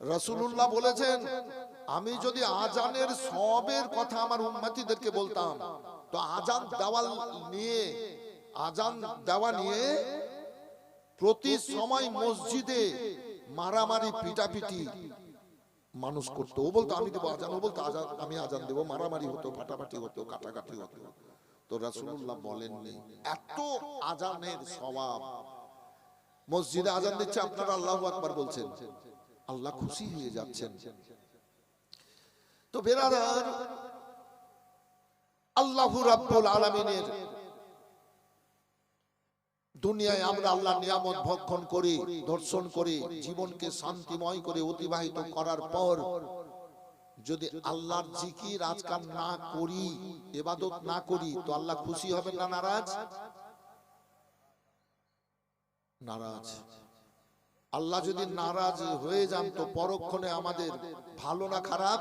রসুল্লাহ বলেছেন, আমি যদি আজানের সবের কথা আমার উন্মতিদেরকে বলতাম, তো আজান দেওয়াল নিয়ে, আজান দেওয়া নিয়ে প্রতি সময় মসজিদে মারামারি, পিটাপিটি মানুষ করতো। ও বলতো, আমি দেবো আজান, ও বলতো, আজান, আমি আজান দেবো। মারামারি হতো, ফাটাফাটি হতো, কাটাকাটি হতো। তো রাসূলুল্লাহ বলেননি, এত আজানের স্বভাব। মসজিদে আজান দিচ্ছে আপনারা আল্লাহ আকবার বলছেন। আল্লাহ খুশি হয়ে যাচ্ছেন। তো বেরাদার আল্লাহু রাব্বুল আলামিনের দুনিয়ায় আমরা আল্লাহ নিয়ামত ভক্ষণ করি দর্শন করি জীবনকে শান্তিময় করে অতিবাহিত করার পর যদি আল্লাহর জিকির আজকাল না করি এবাদত না করি তো আল্লাহ খুশি হবেন না নারাজ? নারাজ। আল্লাহ যদি নারাজ হয়ে যান তো পরক্ষণে আমাদের ভালো না খারাপ?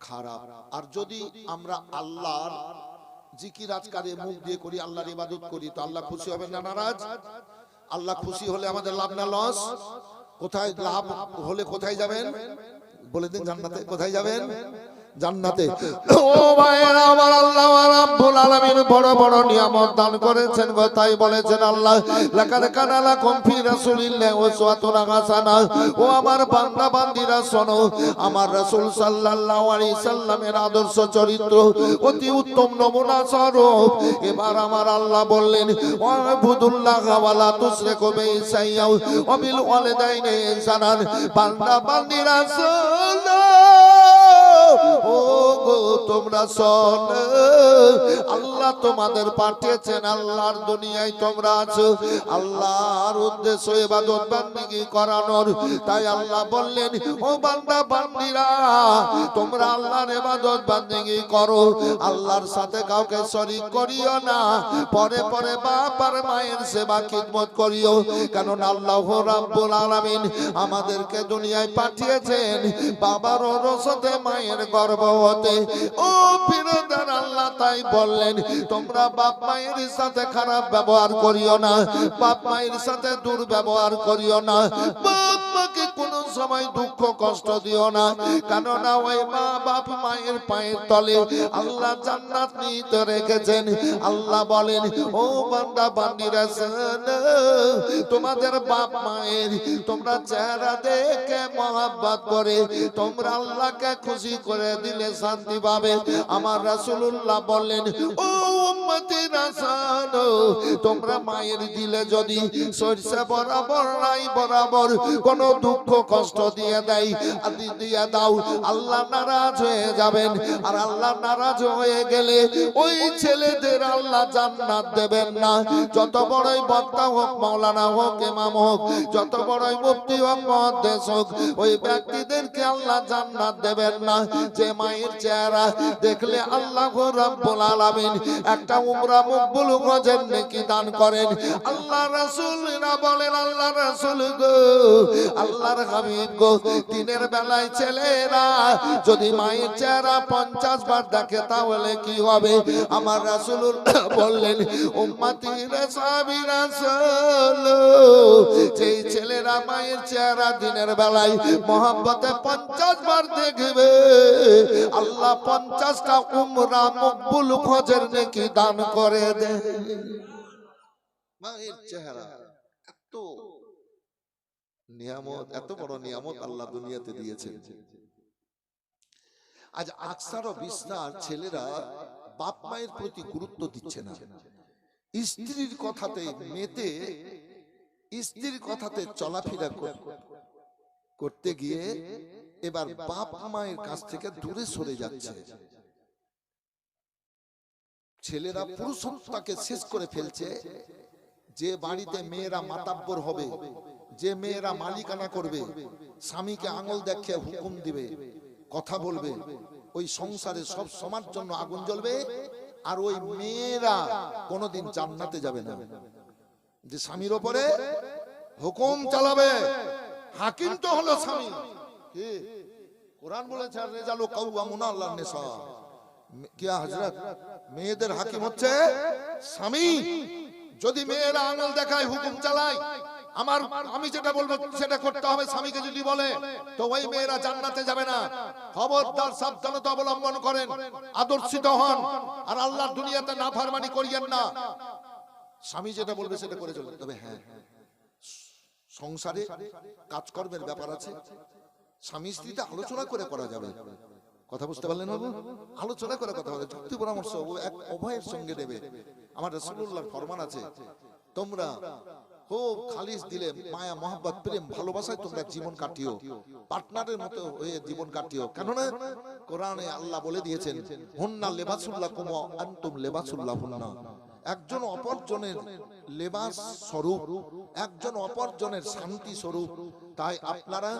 খারাপ। আর যদি আমরা আল্লাহর জিকির আজকারে মুখ দিয়ে করি, আল্লাহর ইবাদত করি, তো আল্লাহ খুশি হবেন না নারাজ? আল্লাহ খুশি হলে আমাদের লাভ না লস? কোথায় লাভ হলে কোথায় যাবেন? বলে দিন জান্নাতে কোথায় যাবেন? জান্নাতে। ও ভাইয়েরা আমার আল্লাহ রাব্বুল আলামিন বড় বড় নিয়ামত দান করেছেন গো তাই বলেছেন আল্লাহ লাকাদ কানা লাকুম ফি রাসূলিল্লাহি উসওয়াতুন হাসানা ও আমার বান্দা বান্দীরা শোনো আমার রাসূল সাল্লাল্লাহু আলাইহি সাল্লামের আদর্শ চরিত্র অতি উত্তম নমুনা স্বরূপ। এবার আমার আল্লাহ বললেন ওয়াবুদুল্লাহ ওয়ালা তুশরিকু বিহি শাইয়্যা ওয়া বিল ওয়ালিদাইনি ইহসানান। বান্দা বান্দীরা শোনো তোমরা আল্লাহ তোমাদের পাঠিয়েছেন, আল্লাহর দুনিয়ায় তোমরা আছো। আল্লাহর উদ্দেশ্য বান্দিগি করানোর। তাই আল্লাহ বললেন, ও বান্দা, বান্দিরা, তোমরা আল্লাহর বান্দিগি করো। আল্লাহর সাথে কাউকে শরীক করিও না। পরে পরে বাপ আর মায়ের সেবা খিদমত করিও। কারণ আল্লাহ রাব্বুল আলামিন আমাদেরকে দুনিয়ায় পাঠিয়েছেন। বাবার রসতে মায়ের গর্ভ হতে ও ফিরোদার আল্লাহ তাই বললেন, তোমরা বাপ মায়ের সাথে খারাপ ব্যবহার করিও না, বাপ মায়ের সাথে দুর্ব্যবহার করিও না। বাপ মাকে কোনো সময় দুঃখ কষ্ট দিও না। কেননা ওই মা বাপ মায়ের পায়ের তলে আল্লাহ জান্নাত নিতে রেখেছেন। আল্লাহ বলেন ও বান্দা বান্দিরা তোমাদের বাপ মায়ের তোমরা চেহারা দেখে মহাব্বত করে তোমরা আল্লাহকে খুশি করে দিলে শান্তি পাবে। আমার রাসূলুল্লাহ বললেন ও উম্মতিরা শোনো, তোমরা মায়ের দিলে যদি সরষে বরাবর নাই বরাবর কোন দুঃখ কষ্ট দিয়ে দেয় দিয়ে দাও, আল্লাহ নারাজ হয়ে যাবেন। আর আল্লাহ নারাজ হয়ে গেলে ওই ছেলেদের আল্লাহ জান্নাত দেবেন না। যত বড়ই বক্তা হোক, মাওলানা হোক, ইমাম হোক, যত বড়ই মুফতি হোক মহাদেশ হোক, ওই ব্যক্তিদেরকে আল্লাহ জান্নাত দেবেন না। যে মায়ের চেহারা দেখলে আল্লাহ রাব্বুল আলামিন একটা উমরা মকবুল হজের নেকি দান করেন। আল্লাহ রাসূলরা বলেন, আল্লাহ রাসূল গো, আল্লাহর হাবিব গো, দিনের বেলায় ছেলেরা যদি মায়ের চেহারা পঞ্চাশ বার দেখে, তাহলে কি হবে? আমার রাসূল বললেন যেই ছেলেরা মায়ের চেহারা দিনের বেলায় মোহাম্মতে পঞ্চাশ বার দেখবে, আল্লাহ পঞ্চাশটা উমরা মকবুল খোঁজের নাকি দান করে দে মায়ের চেহারা। নিয়ামত এত বড় নিয়ামত আল্লাহ দুনিয়াতে দিয়েছেন। আজ আকসার ও বিস্তার ছেলেরা বাপ মায়ের প্রতি গুরুত্ব দিচ্ছে না। স্ত্রীর কথাতে মেতে স্ত্রীর কথাতে চলাফেরা কর- করতে গিয়ে এবার বাপ মায়ের কাছ থেকে দূরে সরে যাচ্ছে। ছেলেরা পুরুষত্বকে শেষ করে ফেলছে যে বাড়িতে মেয়েরা মাতাব্বর হবে। যে মেয়েরা মালিকানা করবে, স্বামীকে আঙুল দেখে হুকুম দিবে, কথা বলবে, ওই সংসারে সব সমার জন্য আগুন জ্বলবে, আর ওই মেয়েরা কোনোদিন জান্নাতে যাবে না। যে স্বামীর ওপরে হুকুম চালাবে, হাকিম তো হলো স্বামী। কোরআন বলেছে রেজালু কাউয়ামুনা আল্লাহর নিসা কি হযরত? মেয়েদের হাকিম হচ্ছে স্বামী। যদি মেয়েরা আঙুল দেখায়, হুকুম চালায় আমার, আমি যেটা বলব, সেটা করতে হবে স্বামীকে যদি বলে, তো ওই মেয়েরা জান্নাতে যাবে না। খবরদার সাবধানতা অবলম্বন করেন, আদর্শিত হন, আর আল্লাহর দুনিয়াতে না ফারমানি করিয়েন না। স্বামী যেটা বলবে সেটা করে চলবে তবে হ্যাঁ সংসারে কাজকর্মের ব্যাপার আছে। স্বামী স্ত্রীতে আলোচনা করে করা যাবে। কথা বুঝতে পারলেন বাবু? আলোচনা করে কথা বলে যুক্তি পরামর্শ এক অভয়ের সঙ্গে দেবে। আমার রসুল্লাহর ফরমান আছে, তোমরা খুব দিলে, মায়া, মহাব্বত, প্রেম, ভালোবাসায় তোমরা জীবন কাটিও। পার্টনারের মতো হয়ে জীবন কাটিও। কেননা, কোরআনে আল্লাহ বলে দিয়েছেন, হুন্না লেবাসুল্লাহ আনতুম লেবাসুল্লাহ হুন্না একজন অপরজনের লেবাস স্বরূপ, একজন অপরজনের শান্তি স্বরূপ। তাই আপনারা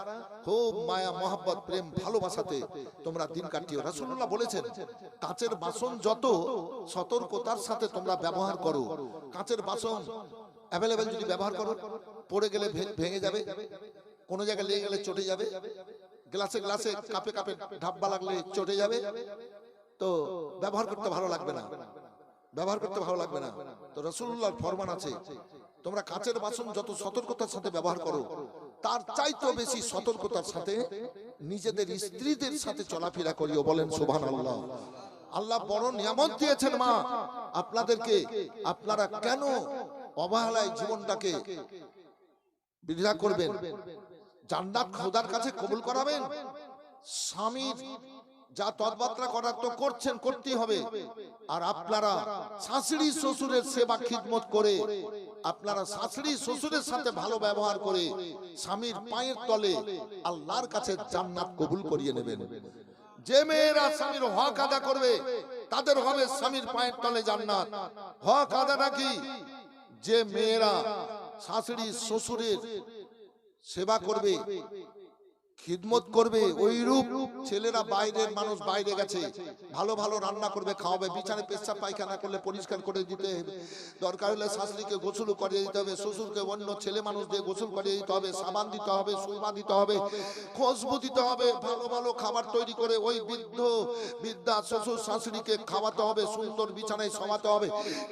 খুব মায়া, মহাব্বত, প্রেম, ভালোবাসাতে তোমরা দিন কাটিও। রাসুল্লাহ বলেছেন, কাচের বাসন যত সতর্কতার সাথে তোমরা ব্যবহার করো, কাচের বাসন অ্যাভেলেবেল যদি ব্যবহার করো, পড়ে গেলে ভেঙে যাবে, কোনো জায়গায় লেগে গেলে চটে যাবে গ্লাসে গ্লাসে কাপে কাপে ঢাব্বা লাগলে চটে যাবে, তো ব্যবহার করতে ভালো লাগবে না। ব্যবহার করতে ভালো লাগবে না। তো রসুল্লাহর ফরমান আছে, তোমরা কাচের বাসন যত সতর্কতার সাথে ব্যবহার করো, তার চাইতেও বেশি সতর্কতার সাথে নিজেদের স্ত্রীদের সাথে চলাফেরা করিও, বলেন সুবহান আল্লাহ আল্লাহ বড় নিয়ামত দিয়েছেন মা, আপনাদেরকে আপনারা কেন অবহেলায় জীবনটাকে বৃদ্ধা করবেন। জান্নাত খোদার কাছে কবুল করাবেন। স্বামীর যা তদবাত্রা করার তো করছেন, করতেই হবে। আর আপনারা শাশুড়ি শ্বশুরের সেবা খিদমত করে, আপনারা শাশুড়ি শ্বশুরের সাথে ভালো ব্যবহার করে স্বামীর পায়ের তলে আল্লাহর কাছে জান্নাত কবুল করিয়ে নেবেন। যে মেয়েরা স্বামীর হক আদা করবে, তাদের হবে স্বামীর পায়ের তলে জান্নাত। হক আদাটা কি? যে মেয়েরা শাশুড়ি শ্বশুরের সেবা করবে খিদমত করবে ওই রূপ ছেলেরা বাইরের মানুষ বাইরে গেছে। ভালো ভালো রান্না করবে খাওয়াবে বিছানে পেশাব পায়খানা করলে পরিষ্কার করে দিতে হবে। দরকার হলে শাশুড়িকে গোসল করিয়ে দিতে হবে শ্বশুরকে অন্য ছেলে মানুষ দিয়ে গোসল করিয়ে দিতে হবে সাবান দিতে হবে সুরমা দিতে হবে খুশবু দিতে হবে ভালো ভালো খাবার তৈরি করে ওই বৃদ্ধ বৃদ্ধা শ্বশুর শাশুড়িকে খাওয়াতে হবে সুন্দর বিছানায় সমাতে হবে।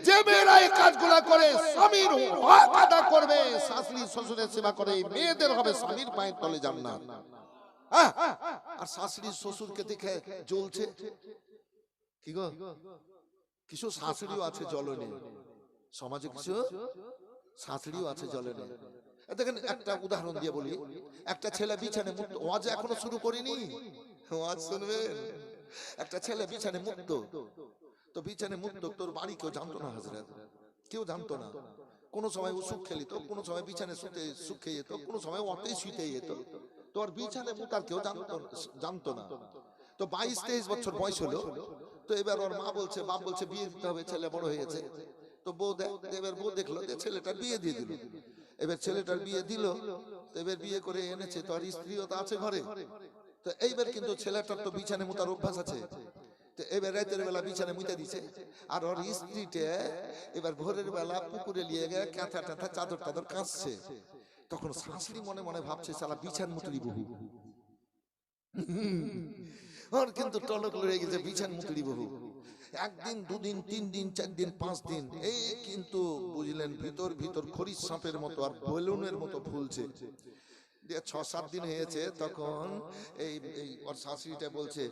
যে মেয়েরা এই কাজগুলো করে স্বামীর হক আদা করবে শাশুড়ি শ্বশুরের সেবা করে মেয়েদের হবে স্বামীর পায়ের তলে জান্নাত! আর শাশুড়ি শ্বশুরকে দেখে জ্বলছে। কি গো? কিছু শাশুড়িও আছে জ্বলনে সমাজে কিছু শাশুড়িও আছে জ্বলনে দেখেন, একটা উদাহরণ দিয়ে বলি। একটা ছেলে বিছানে মুক্ত। ওয়াজ এখনও শুরু করিনি। ওয়াজ শুনবেন? একটা ছেলে বিছানে মুক্ত। তো বিছানে মুক্ত, তোর বাড়ি কেউ জানতো না হাজরাত কেউ জানতো না। কোনো সময় ও সুখ খেলিত, কোনো সময় বিছানে শুতে সুখ খেয়ে যেত, কোনো সময় অতেই শুতে যেত। তোর বিছানে মুখ আর কেউ জানতো জানতো না। তো বাইশ তেইশ বছর বয়স হলো তো এবার ওর মা বলছে বাপ বলছে বিয়ে দিতে হবে ছেলে বড় হয়েছে। তো বউ এবার বউ দেখল যে ছেলেটার বিয়ে দিয়ে দিল। এবার ছেলেটার বিয়ে দিল এবার বিয়ে করে এনেছে তো আর স্ত্রীও তো আছে ঘরে। তো এইবার কিন্তু ছেলেটার তো বিছানে মুতার অভ্যাস আছে। তো এবার রাতের বেলা বিছানে মুতে দিছে। আর ওর স্ত্রীটা এবার ভোরের বেলা পুকুরে নিয়ে গিয়ে কাঁথা টাথা চাদর টাদর কাঁচছে তখন শাশুড়ি মনে মনে ভাবছে সালা বিছান মুতলি বহু। ওর কিন্তু টলক লড়ে গেছে বিছান মুতলি বহু। একদিন দুদিন তিন দিন চার দিন পাঁচ দিন এই কিন্তু বুঝলেন ভিতর ভিতর খরিস সাপের মতো আর বেলুনের মতো ফুলছে। দিয়ে ছ সাত দিন হয়েছে তখন এই এই ওর শাশুড়িটা বলছে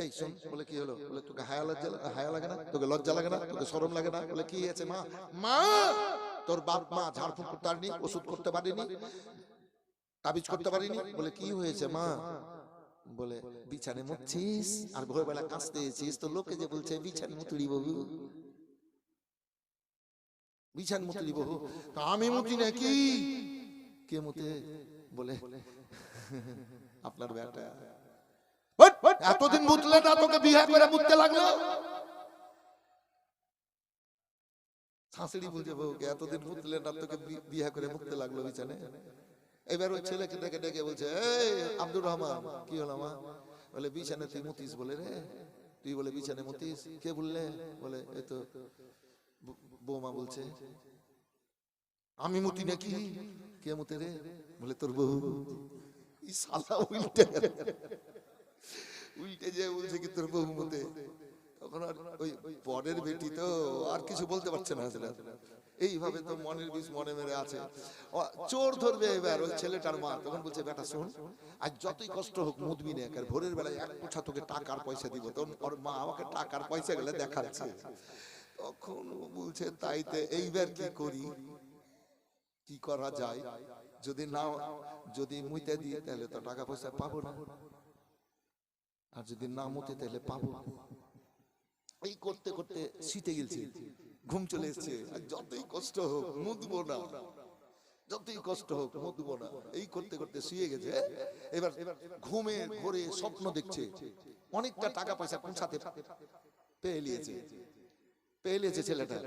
এই শোন বলে কি হলো? বলে তোকে হায়া লজ্জা হায়া লাগে না? তোকে লজ্জা লাগে না? তোকে শরম লাগে না? বলে কি হয়েছে মা? মা! তোর বাপ মা ঝাড়ফুঁক করতে পারেনি ওষুধ করতে পারেনি তাবিজ করতে পারিনি বলে কি হয়েছে মা বলে বিছানে মুতছিস আর ভোরবেলা কাঁচতে এসেছিস তো লোকে যে বলছে বিছানে মুতুড়ি বহু বিছান মুতুড়ি বহু তা আমি মুতি নাকি কে মুতে বলে আপনার বেটা এতদিন মুতলে না তোকে বিয়ে করে মুততে লাগল শাশুড়ি বলছে বউকে, এতদিন মুতলে না তোকে বিয়ে করে মুততে লাগল বিছানে এবার ওই ছেলেকে ডেকে ডেকে বলছে, এই, আব্দুর রহমান, কি হলো মা? বলে, বিছানে তুই মুতিস বলে রে। তুই বলে, বিছানে মুতিস? কে বললে? বলে, এই তো বৌমা বলছে, আমি মুতি নাকি? কে মুতে রে? বলে, তোর বউ। শালা উল্টে উল্টে যে বলছে কি, তোর বউ মুতে। তখন আর ওই বেটি তো আর কিছু বলতে পারছে না হাজরা এইভাবে তো মনের মনে মেরে আছে। চোর ধরবে এবার ওই ছেলেটার মা। তখন বলছে, বেটা, শোন, আজ যতই কষ্ট হোক ভোরের বেলায় এক পোছা তোকে টাকার পয়সা দিব। তখন ওর মা আমাকে টাকার পয়সা গেলে দেখাচ্ছে। তখন বলছে, তাইতে এইবার কি করি? কি করা যায়? যদি না যদি মুইতে দিই, তাহলে তো টাকা পয়সা পাবো না। আর যদি না মুতে, তাহলে পাবো এই করতে করতে শীতে গেছে ঘুম চলে এসছে। আর যতই কষ্ট হোক মুদবো না। যতই কষ্ট হোক মুদবো না। এই করতে করতে শুয়ে গেছে। এবার ঘুমে ঘরে স্বপ্ন দেখছে। অনেকটা টাকা পয়সা পৌঁছাতে পেয়ে নিয়েছে। পেয়ে ছেলেটা।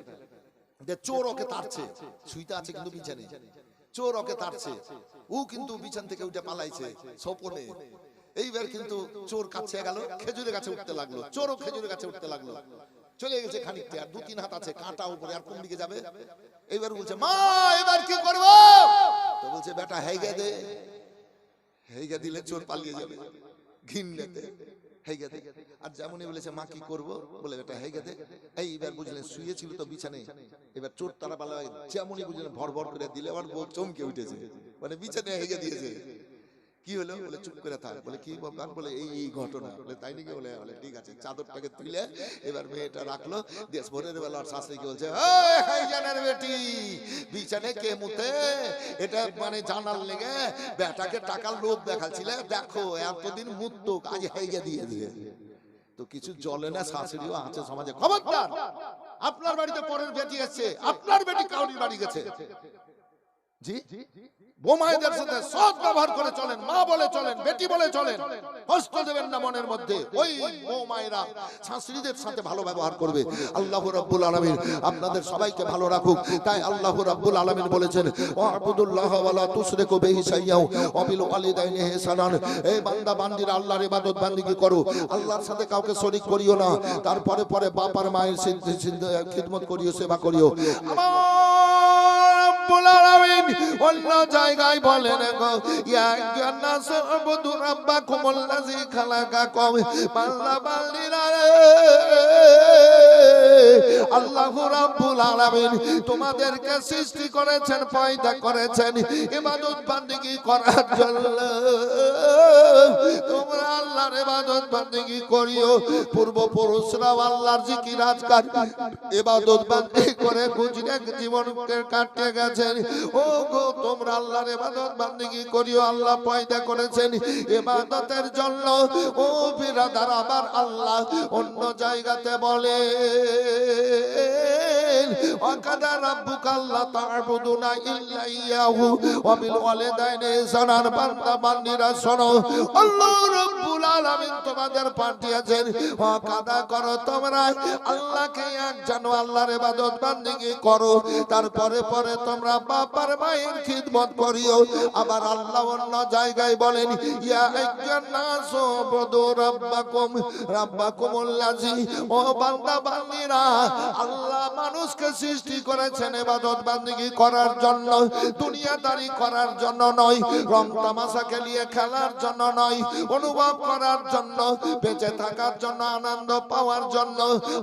চোর ওকে তাড়ছে। শুইতে আছে কিন্তু বিছানে চোর ওকে তাড়ছে। ও কিন্তু বিছান থেকে উঠে পালাইছে। স্বপনে। এইবার কিন্তু চোর কাছে গেল, খেজুরের গাছে উঠতে লাগল, চোরও খেজুরের গাছে উঠতে লাগল। চলে গেছে খানিকটা, আর দু তিন হাত আছে, কাঁটা উপরে, আর কোন দিকে যাবে? এইবার বলছে, মা, এবার কি করব? তো বলছে, বেটা, হেগে দে। হেগে দিলে চোর পালিয়ে যাবে, ঘিন্নেতে, হেগে দে। আর যেমনই বলেছে, মা, কি করব? বলে, বেটা, হেগে দে। এইবার বুঝলেন শুয়েছিল তো বিছানে। এবার চোর তারা পালা যেমনই বুঝলেন ভর ভর করে দিলে আবার চমকে উঠেছে। মানে বিছানে হেগে দিয়েছে। কি হলো? বলে চুপ করে থাক। বলে কি বাবা বলে এই এই ঘটনা। বলে তাই নাকি? বলে বলে ঠিক আছে চাদরটাকে তুলে এবার মেয়েটা রাখল দেশ ভোরের বেলা ওর শাশুড়িকে বলছে "এই, হাইজানের বেটি বিছানে কে মুতে? এটা মানে জানার লেগে বেটাকে টাকার লোভ দেখাচ্ছিলে। দেখো এতদিন মুততো আজ হেগে দিয়ে দিয়ে। তো কিছু জলে না শাশুড়িও আছে সমাজে। খবরদার আপনার বাড়িতে পরের বেটি এসছে। আপনার বেটি কাউরির বাড়ি গেছে। জি? বোমাইদের সাথে সৎ ব্যবহার করে চলেন, মা বলে চলেন, বেটি বলে চলেন, কষ্ট দেবেন না মনের মধ্যে। ওই বোমাইরা শাশুড়িদের সাথে ভালো ব্যবহার করবে। আল্লাহ রাব্বুল আলামিন আপনাদের সবাইকে ভালো রাখুক। তাই আল্লাহ রাব্বুল আলামিন বলেছেন ও আবুদুল্লাহ ওয়ালা তুশরিকু বিহি শাইয়াও ওয়া বিল ওয়ালিদাইনি ইহসানান। এই বান্দা, বান্দিরা, আল্লাহর ইবাদত বান্দিগি করো। আল্লাহর সাথে কাউকে শরীক করিও না। তারপরে পরে বাপ আর মায়ের খিদমত করিও, সেবা করিও। আমার তোমাদেরকে সৃষ্টি করেছেন, পয়দা করেছেন, ইবাদত বান্দিগি করার জন্য। তোমরা আল্লাহর ইবাদত বান্দিগি করিও। পূর্বপুরুষরাও আল্লাহর জিকির আজকার ইবাদত বান্দি করে গুজরে জীবনকে কাটিয়ে গেছেন ও গো তোমরা আল্লাহর ইবাদত বান্দিগি করিও, আল্লাহ পয়দা করেছেন ইবাদতের জন্য। ও বিরাদার আবার আল্লাহ অন্য জায়গাতে বলে বান্দা শোনো, আল্লাহ আলামিন তোমাদের পাঠিয়েছেন। ওয়াকাদা করো তোমরা, আল্লাহকে এক জানো আল্লাহর ইবাদত বান্দিগি করো। তারপরে পরে তোমরা বাবার মায়ের খিদমত করিও। আবার আল্লাহ অন্য জায়গায় বলেন, ইয়া আইয়ুহান নাসু বুদু রাব্বাকুম রাব্বাকুমুল্লাযী ও বান্দা, বান্দিরা, আল্লাহ মানুষকে সৃষ্টি করেছেন ইবাদত বান্দিগি করার জন্য, দুনিয়াদারি করার জন্য নয়, রং তামাশা খেলিয়ে খেলার জন্য নয়, অনুভব করার জন্য, বেঁচে থাকার জন্য, আনন্দ পাওয়ার জন্য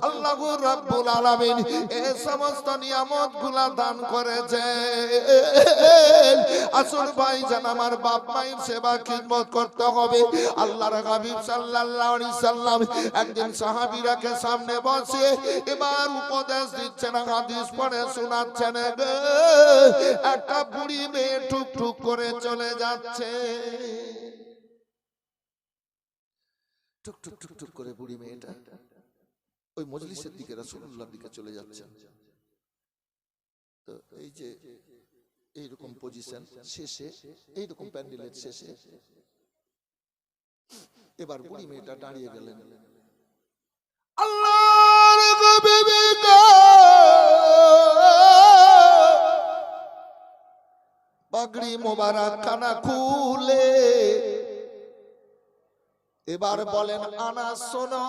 আল্লাহ রাব্বুল আলামিন এই সমস্ত নিয়ামতগুলা দান করেছে বুড়ি করে বুড়ি মেয়েটা ওই মজলিসের দিকে রাসূলুল্লাহর দিকে চলে যাচ্ছে। তো এই যে এইরকম পজিশন শেষে, এইরকম প্যান্ডেলের শেষে, এবার বুড়ি মেয়েটা দাঁড়িয়ে গেলেন। পাগড়ি মোবারক খানা খুলে। এবার বলেন আনাস শোনো।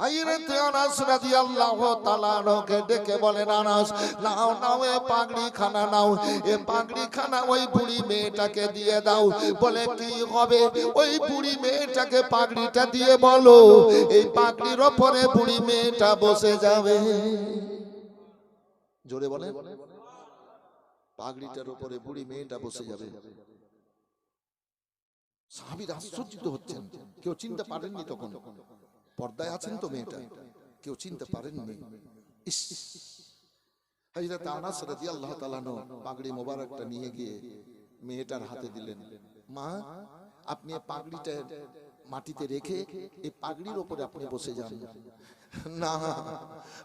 হাইরেতে আনাস রাদিয়াল্লাহু তাআলা আনহুকে ডেকে বলেন আনাস নাও নাও এ পাগড়ি নাও। এ পাগড়ি খানা ওই বুড়ি মেয়েটাকে দিয়ে দাও। বলে, কি হবে? ওই বুড়ি মেয়েটাকে পাগড়িটা দিয়ে বলো। এই পাগড়ির ওপরে বুড়ি মেয়েটা বসে যাবে। জোরে বলে, পাগড়িটার উপরে বুড়ি মেয়েটা বসে যাবে। সাহাবির আশ্চর্যিত হচ্ছেন। কেউ চিনতে পারেননি তখন। পর্দায় আছেন তো মেয়েটা? কেউ চিনতে পারেননি। ইস। হযরত আনাস রাদিয়াল্লাহু তাআলা নো পাগড়ি মোবারকটা নিয়ে গিয়ে মেয়েটার হাতে দিলেন। মা আপনি পাগড়িটা মাটিতে রেখে এই পাগড়ির উপরে আপনি বসে যান। না।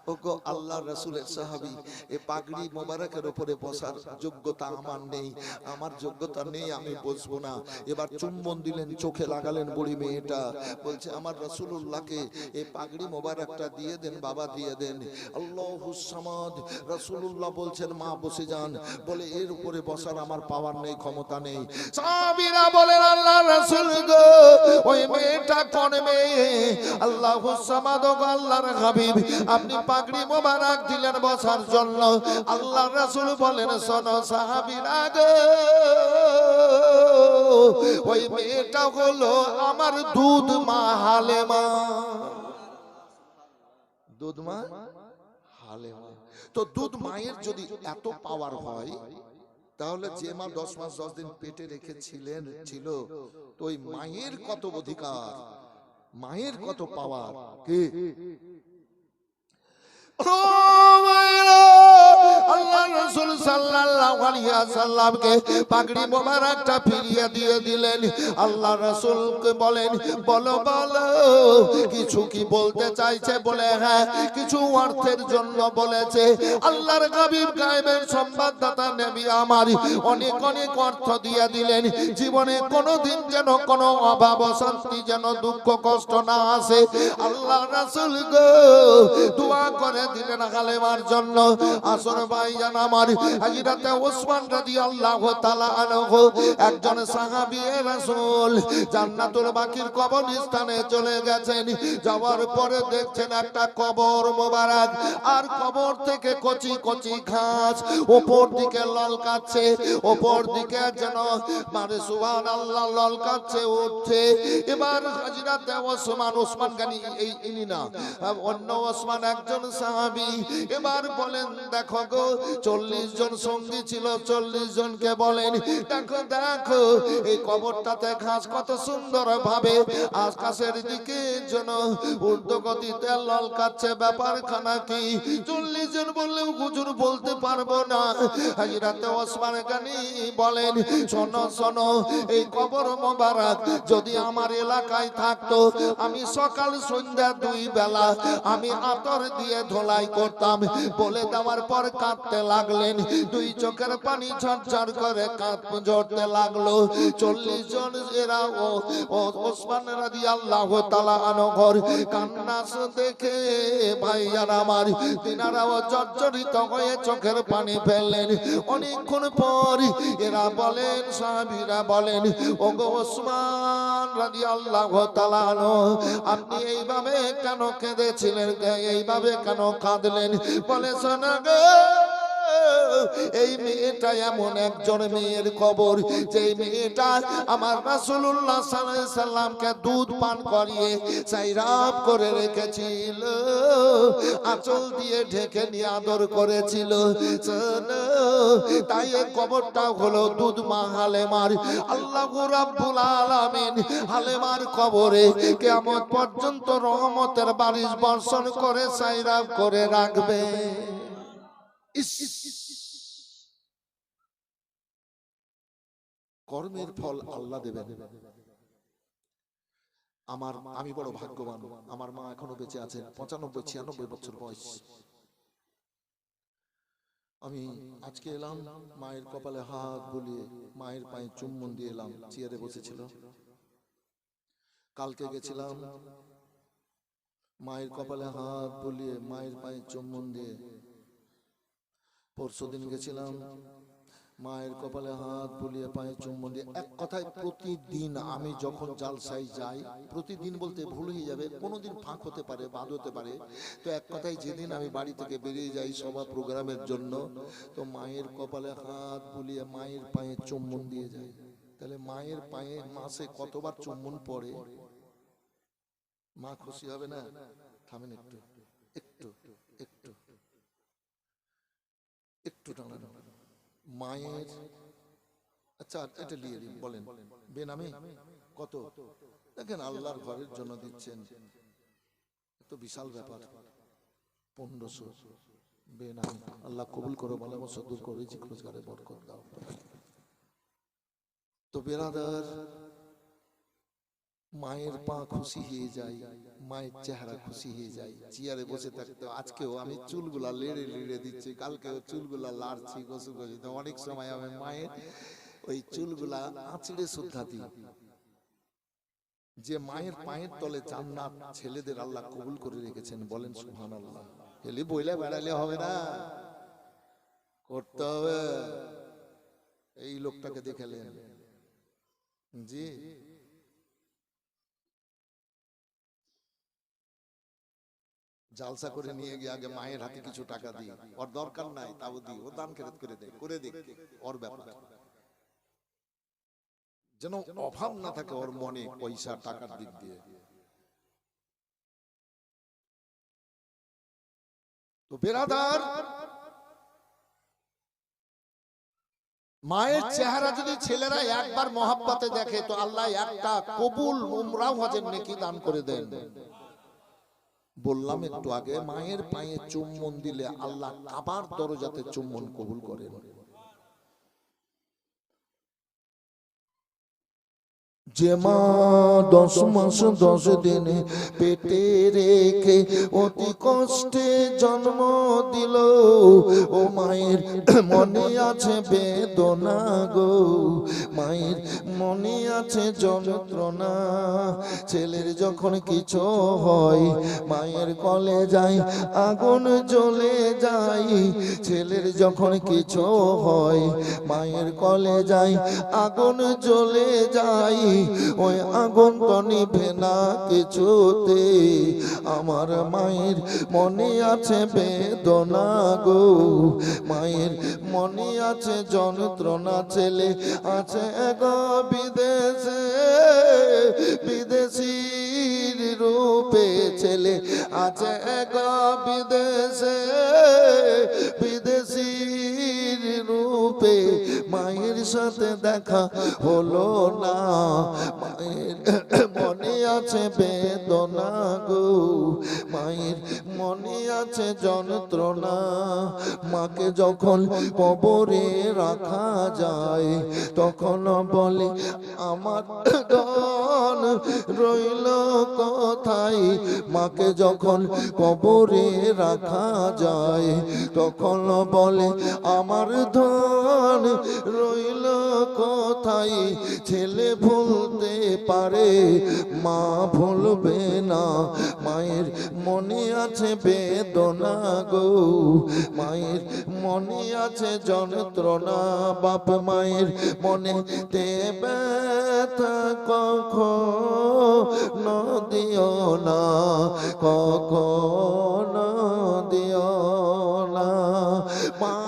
ওগো আল্লাহ রাসূলের সাহাবী এই পাগড়ি মোবারকের উপরে বসার যোগ্যতা আমার নেই। আমার যোগ্যতা নেই, আমি বসবো না। এবার চুম্বন দিলেন, চোখে লাগালেন বুড়ি মেয়েটা। বলছে, আমার রাসূলুল্লাহকে এই পাগড়ি মোবারকটা দিয়ে দেন, বাবা দিয়ে দেন। আল্লাহুস সামাদ। রাসূলুল্লাহ বলছেন, মা, বসে যান। বলে, এর উপরে বসার আমার পাওয়ার নেই, ক্ষমতা নেই। সাহাবীরা বলেন, আল্লাহ রাসূল গো, ওই মেয়েটা কোন মেয়ে? আল্লাহুস সামাদ গো আল্লাহর হাবিব, আপনি পাগড়ি মোবারক দিলেন বসার জন্য। আল্লাহ রাসূল বলেন, শোনো সাহাবীরা গো, ওই মেয়েটা হলো আমার দুধ মা হালেমা। দুধ মা হালেমা। তো দুধ মায়ের যদি এত পাওয়ার হয়, তাহলে যে মা দশ মাস দশ দিন পেটে রেখেছিলেন, ছিল, তো ওই মায়ের কত অধিকার মায়ের কত পাওয়ার? কে? ও মায়েরা, আল্লাহ রাসূল সাল্লাল্লাহু আলাইহি ওয়াসাল্লামকে পাগড়ি মোবারকটা ফিরিয়ে দিয়ে দিলেন। আল্লাহ রাসূলকে বলেন, বলো বলো, কিছু কি বলতে চাইছে? বলে হ্যাঁ কিছু অর্থের জন্য বলেছে। আল্লাহর হাবিব গায়েবের সংবাদদাতা নবী আমার অনেক অনেক অর্থ দিয়ে দিলেন। জীবনে কোনোদিন যেন কোনো অভাব, অশান্তি, যেন দুঃখ, কষ্ট না আসে। আল্লাহ রাসূল গো, দোয়া করে দিলেন হালেমার জন্য। আসর ভাই জান আমার ওসমান রাদিয়াল্লাহু তাআলা আনহু, একজন সাহাবী রাসূল জান্নাতুল বাকির কবরস্থানে চলে গেছেন। যাওয়ার পরে দেখছেন একটা কবর মোবারক, আর কবর থেকে কচি কচি ঘাস উপর দিকে ললকাচ্ছে উপর দিকে যেন মানে সুবহানাল্লাহ ললকাচ্ছে উঠছে। এবার হাজিরাতে ওসমান ওসমান গানি, এই ইনি না, অন্য ওসমান একজন সাহাবী এবার বলেন, দেখো গো চল্লিশ জন সঙ্গী ছিল, চল্লিশ জনকে বলেন, দেখো দেখো, এই কবরটাতে ঘাস কত সুন্দর ভাবে আকাশের দিকে কি? চল্লিশ জন বললেও বলতে পারব না। হাজিরাতে ওসমান গানি বলেন, শোনো শোনো, এই কবর মোবারক যদি আমার এলাকায় থাকতো, আমি সকাল, সন্ধ্যা দুই বেলা আমি আতর দিয়ে ধোলাই করতাম। বলে দেওয়ার পর কাঁদতে লাগলেন। দুই চোখের পানি ঝরঝর করে কাঁদ ঝরতে লাগল। চল্লিশ জন এরা ও ও ওসমান রাদি আল্লাহ তালা আনঘর কান্নাস দেখে, ভাইয়ার আমার, তিনারাও জর্জরিত হয়ে চোখের পানি ফেললেন। অনেকক্ষণ পর এরা বলেন, সাহাবীরা বলেন ও গো ওসমান রাদি আল্লাহ তালা আনো আপনি এইভাবে কেন কেঁদেছিলেন? এইভাবে কেন কাঁদলেন? বলে শোনা গো এই মেয়েটা এমন একজন মেয়ের খবর যে মেয়েটা আমার সাল্লাল্লাহু সাল্লামকে দুধ পান করিয়ে সাইরাপ করে রেখেছিল, আঁচল দিয়ে ঢেকে নিয়ে আদর করেছিল। তাই এই কবরটা হলো দুধ মা হালেমার। আল্লাহ রাব্বুল আলামিন হালেমার কবরে কিয়ামত পর্যন্ত রহমতের বারিশ বর্ষণ করে সাইরাপ করে রাখবে। ইস কর্মের ফল আল্লাহ দেবেন। আমার আমি বড় ভাগ্যবান। আমার মা এখনও বেঁচে আছেন পঁচানব্বই ছিয়ানব্বই বছর বয়স। আমি আজকে এলাম মায়ের কপালে হাত বুলিয়ে মায়ের পায়ে চুম্বন দিয়ে এলাম চেয়ারে বসেছিল কালকে গেছিলাম মায়ের কপালে হাত বুলিয়ে মায়ের পায়ে চুম্বন দিয়ে পরশুদিন গেছিলাম। মায়ের কপালে হাত বুলিয়ে পায়ে চুম্বন দিয়ে এক কথায় প্রতিদিন আমি যখন জালসাই যাই, প্রতিদিন বলতে ভুল হয়ে যাবে, কোনোদিন ফাঁক হতে পারে, বাদ হতে পারে। তো এক কথায় যেদিন আমি বাড়ি থেকে বেরিয়ে যাই সভা প্রোগ্রামের জন্য, তো মায়ের কপালে হাত বুলিয়ে মায়ের পায়ে চুম্বন দিয়ে যাই। তাহলে মায়ের পায়ে মাসে কতবার চুম্বন পড়ে? মা খুশি হবে না? থামেন একটু। একটু একটু। মায়ের আচ্ছা এটা নিয়ে দিন বলেন। বেনামি? কত? দেখেন আল্লাহর ঘরের জন্য দিচ্ছেন তো বিশাল ব্যাপার। পনেরোশো। বেনামি। আল্লাহ কবুল করো, ভালো আমার দূর করে রোজগারে বরকত দাও। তো বেরাদার মায়ের পা খুশি হয়ে যায় মায়ের চেহারা খুশি হয়ে যায় চেয়ারে বসে থাকতে আজকেও আমি চুলগুলা লেড়ে লেড়ে দিচ্ছি কালকেও চুলগুলা লাড়ছি গোসু গোসু অনেক সময় আমি মায়ের ওই চুলগুলা আঁচড়ে শ্রদ্ধা দিই। যে মায়ের পায়ের তলে জান্নাত ছেলেদের আল্লাহ কবুল করে রেখেছেন বলেন সুহান আল্লাহ হেলি বইলে বেড়ালে হবে না। করতে হবে। এই লোকটাকে দেখেলেন জি। জালসা করে নিয়ে গিয়ে আগে মায়ের হাতে কিছু টাকা দিই। ওর দরকার নাই তাও দিই। ও দান খেরত করে দেয় করে দেখ ওর ব্যাপার। যেন অভাব না থাকে ওর মনে পয়সা টাকার দিক দিয়ে। তো বেরাদার মায়ের চেহারা যদি ছেলেরা একবার মহাব্বতে দেখে তো আল্লাহ একটা কবুল উমরাও হজের নেকি দান করে দেন। বললাম একটু আগে মায়ের পায়ে চুম্বন দিলে আল্লাহ কাবার দরজাতে চুম্বন কবুল করেন। যে মা দশ মাস, দশ দিনে পেটে রেখে অতি কষ্টে জন্ম দিল। ও মায়ের মনে আছে বেদনা গো, মায়ের মনে আছে যন্ত্রণা। ছেলের যখন কিছু হয়, মায়ের কলে যাই আগুন জ্বলে যাই ছেলের যখন কিছু হয়, মায়ের কলে যাই আগুন জ্বলে যাই ওই আগুন তো নিভে না কিছুতে। আমার মায়ের মনে আছে বেদনা গো। মায়ের মনে আছে যন্ত্রণা, ছেলে আছে গো বিদেশে। বিদেশির রূপে ছেলে আছে গো বিদেশে। বিদেশির রূপে মায়ের সাথে দেখা হলো না। মায়ের মনে আছে বেদনা গো। মায়ের মনে আছে যন্ত্রণা। মাকে যখন কবরে রাখা যায়, তখন বলে, আমার ধন রইল কোথায়? মাকে যখন কবরে রাখা যায়, তখন বলে, আমার ধন রইল কোথায়? ছেলে ভুলতে পারে, মা ভুলবে না। মায়ের মনে আছে বেদনা গো, মায়ের মনে আছে যন্ত্রণা। বাপ মায়ের মনে তে ব্যথা কখন দিও না, কখন দিও না। মায়ের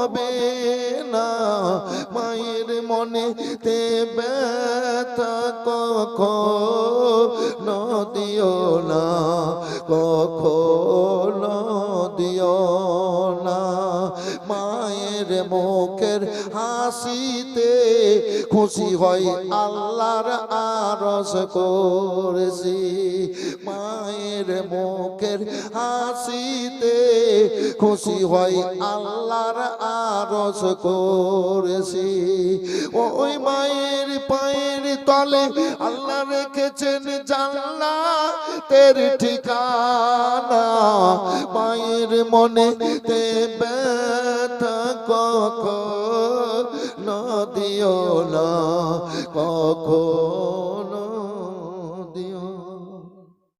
হবে না। মায়ের মনে তে ব্যথা কখন দিও না। কখন হাসিতে খুশি হয়, আল্লাহর আরস করেছি। মায়ের মুখের হাসিতে খুশি হয়, আল্লাহর আরস করেছি। ওই মায়ের পায়ের তলে আল্লাহ রেখেছেন জানলা তের ঠিকানা। মায়ের মনে তে ব্যথা কখন দিও না কখন